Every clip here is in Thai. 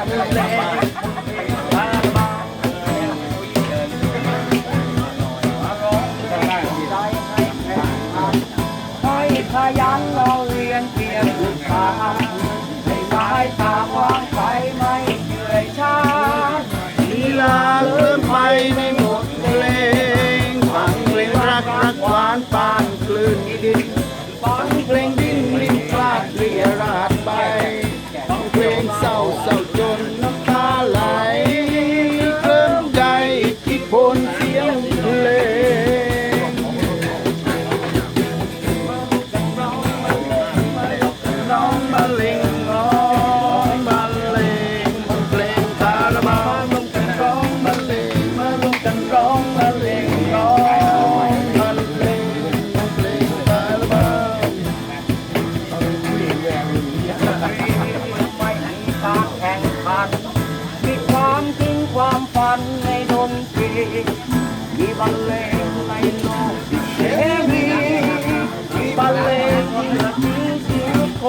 ให้ขยันเราเรียนเพียรฝึกทานให้สายตาวางไปไม่เหนื่อยช้าลีลาเลื่อนไปไม่หมดเพลงฟังเพลงรักรักหวานปานคลื่นดินฟัง ความฝันในดนตรีมีบรรเลงในโลกเสรีมีบรรเลงที่ละทิ้งเสียงโค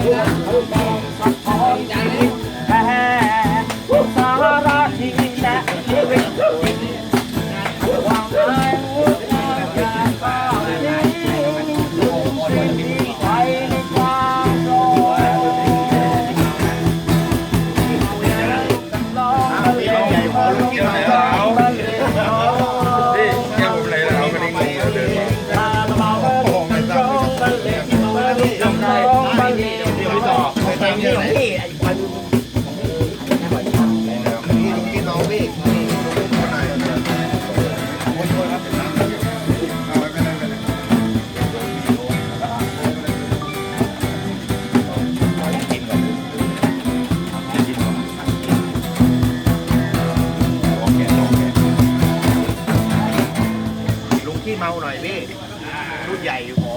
เพื่อผู้มองสะท้อนชีวิตแท้สาระที่แท้ชีวิต ขี้เมาหน่อยพี่รุ่นใหญ่ขอ